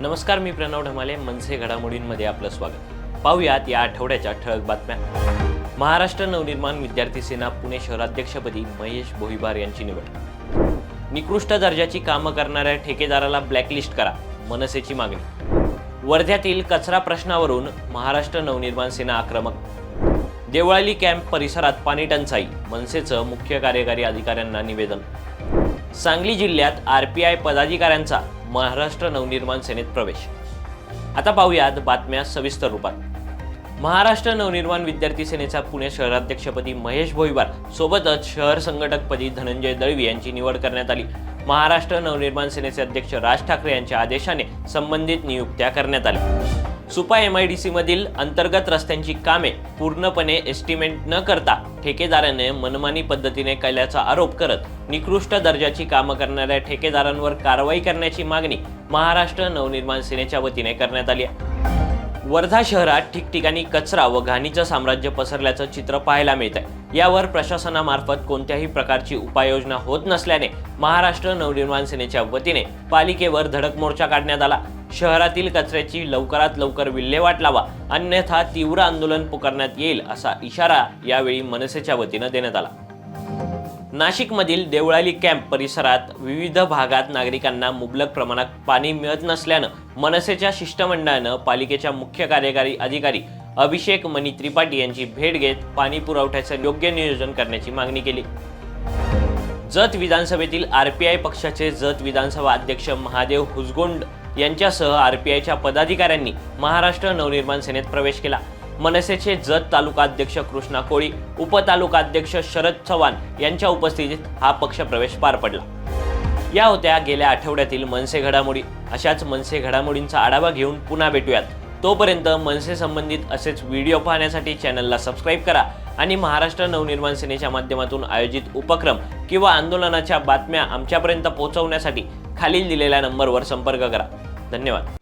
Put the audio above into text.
नमस्कार मी प्रणव ढमाले. मनसे घडामोडींमध्ये आपलं स्वागत. पाहूयात या आठवड्याच्या ठळक बातम्या. महाराष्ट्र नवनिर्माण विद्यार्थी सेना पुणे शहराध्यक्षपदी महेश भोईबार यांची निवड. निकृष्ट दर्जाची कामं करणाऱ्या ठेकेदाराला ब्लॅकलिस्ट करा मनसेची मागणी. वर्ध्यातील कचरा प्रश्नावरून महाराष्ट्र नवनिर्माण सेना आक्रमक. देवळाली कॅम्प परिसरात पाणी टंचाई मनसेचं मुख्य कार्यकारी अधिकाऱ्यांना निवेदन. सांगली जिल्ह्यात आर पी आय पदाधिकाऱ्यांचा महाराष्ट्र नवनिर्माण सेनेत प्रवेश. आता पाहूयात बातम्या सविस्तर रूपात. महाराष्ट्र नवनिर्माण विद्यार्थी सेनेचा पुणे शहराध्यक्षपदी महेश भोईबार सोबतच शहर संघटकपदी धनंजय दळवी यांची निवड करण्यात आली. महाराष्ट्र नवनिर्माण सेनेचे अध्यक्ष राज ठाकरे यांच्या आदेशाने संबंधित नियुक्त्या करण्यात आल्या. Supa M I D C मधील अंतर्गत रस्त्यांची कामे पूर्णपणे एस्टिमेट न करता ठेकेदाराने मनमानी पद्धतीने केल्याचा आरोप करत निकृष्ट दर्जाची कामं करणाऱ्या ठेकेदारांवर कारवाई करण्याची मागणी महाराष्ट्र नवनिर्माण सेनेच्या वतीने करण्यात आली आहे. वर्धा शहरात ठिकठिकाणी कचरा व घाणीचं साम्राज्य पसरल्याचं चित्र पाहायला मिळत आहे यावर प्रशासनामार्फत कोणत्याही प्रकारची उपाययोजना होत नसल्याने महाराष्ट्र नवनिर्माण सेनेच्या वतीने पालिकेवर धडक मोर्चा काढण्यात आला. शहरातील कचऱ्याची लवकरात लवकर विल्हेवाट लावा अन्यथा तीव्र आंदोलन पुकारण्यात येईल असा इशारा यावेळी मनसेच्या वतीनं देण्यात आला. नाशिकमधील देवळाली कॅम्प परिसरात विविध भागात नागरिकांना मुबलक प्रमाणात पाणी मिळत नसल्यानं मनसेच्या शिष्टमंडळानं पालिकेच्या मुख्य कार्यकारी अधिकारी अभिषेक मणी त्रिपाठी यांची भेट घेत पाणी पुरवठ्याचं योग्य नियोजन करण्याची मागणी केली. जत विधानसभेतील आर पी आय पक्षाचे जत विधानसभा अध्यक्ष महादेव हुजगोंड यांच्यासह आर पी आयच्या पदाधिकाऱ्यांनी महाराष्ट्र नवनिर्माण सेनेत प्रवेश केला. मनसेचे जत तालुका अध्यक्ष कृष्णा कोळी उपतालुकाध्यक्ष शरद चव्हाण यांच्या उपस्थितीत हा पक्ष प्रवेश पार पडला. या होत्या गेल्या आठवड्यातील मनसे घडामोडी. अशाच मनसे घडामोडींचा आढावा घेऊन पुन्हा भेटूयात. तोपर्यंत मनसे संबंधित असेच व्हिडिओ पाहण्यासाठी चॅनलला सबस्क्राईब करा आणि महाराष्ट्र नवनिर्माण सेनेच्या माध्यमातून आयोजित उपक्रम किंवा आंदोलनाच्या बातम्या आमच्यापर्यंत पोहोचवण्यासाठी खालील दिलेल्या नंबरवर संपर्क करा. धन्यवाद.